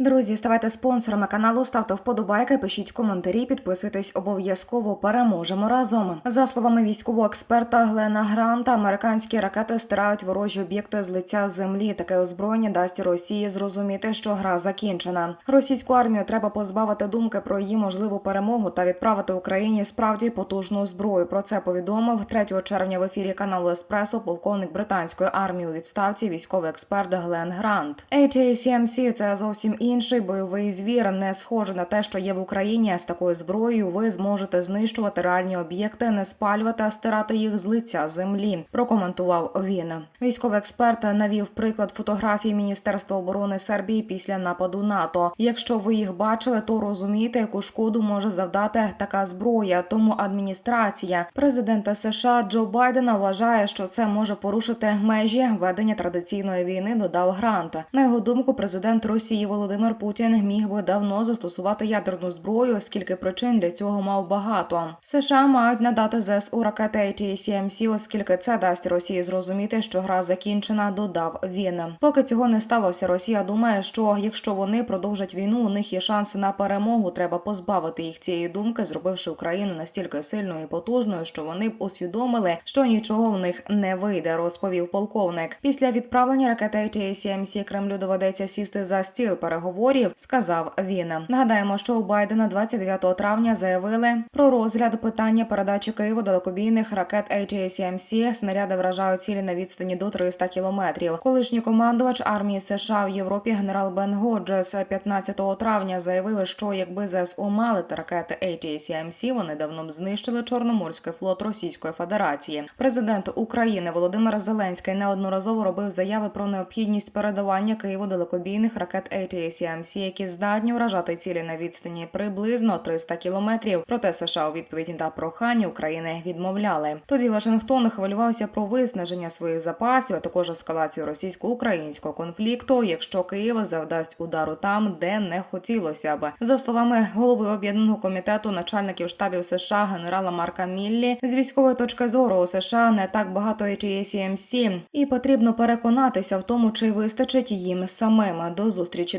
Друзі, ставайте спонсорами каналу, ставте вподобайки, пишіть коментарі, підписуйтесь обов'язково. Переможемо разом. За словами військового експерта Глена Гранта, американські ракети стирають ворожі об'єкти з лиця землі. Таке озброєння дасть Росії зрозуміти, що гра закінчена. Російську армію треба позбавити думки про її можливу перемогу та відправити Україні справді потужну зброю. Про це повідомив 3 червня в ефірі каналу Еспресо полковник британської армії у відставці, військовий експерт Глен Грант. ATACMC – це зовсім інший бойовий звір, не схоже на те, що є в Україні. З такою зброєю ви зможете знищувати реальні об'єкти, не спалювати, а стирати їх з лиця землі. Прокоментував він. Військовий експерт навів приклад фотографії Міністерства оборони Сербії після нападу НАТО. Якщо ви їх бачили, то розумієте, яку шкоду може завдати така зброя. Тому адміністрація президента США Джо Байдена вважає, що це може порушити межі ведення традиційної війни. Додав Грант. На його думку, президент Росії Володимир Путін міг би давно застосувати ядерну зброю, оскільки причин для цього мав багато. США мають надати ЗСУ ракети ATACMC, оскільки це дасть Росії зрозуміти, що гра закінчена. Додав він. Поки цього не сталося, Росія думає, що якщо вони продовжать війну, у них є шанси на перемогу. Треба позбавити їх цієї думки, зробивши Україну настільки сильною і потужною, що вони б усвідомили, що нічого в них не вийде, розповів полковник. Після відправлення ракети ATACMC Кремлю доведеться сісти за стіл переговорів, сказав він. Нагадаємо, що у Байдена 29 травня заявили про розгляд питання передачі Києву далекобійних ракет ATACMC. Снаряди вражають цілі на відстані до 300 кілометрів. Колишній командувач армії США в Європі генерал Бен Годжес 15 травня заявив, що якби ЗСУ мали ракети ATACMC, вони давно б знищили Чорноморський флот Російської Федерації. Президент України Володимир Зеленський неодноразово робив заяви про необхідність передавання Києву далекобійних ракет ATACMC, які здатні вражати цілі на відстані приблизно 300 кілометрів. Проте США у відповідь на прохання України відмовляли. Тоді Вашингтон хвилювався про виснаження своїх запасів, а також ескалацію російсько-українського конфлікту, якщо Київ завдасть удару там, де не хотілося б. За словами голови об'єднаного комітету начальників штабів США генерала Марка Міллі, з військової точки зору у США не так багато ATACMC, і потрібно переконатися в тому, чи вистачить їм самим. До зустрічі,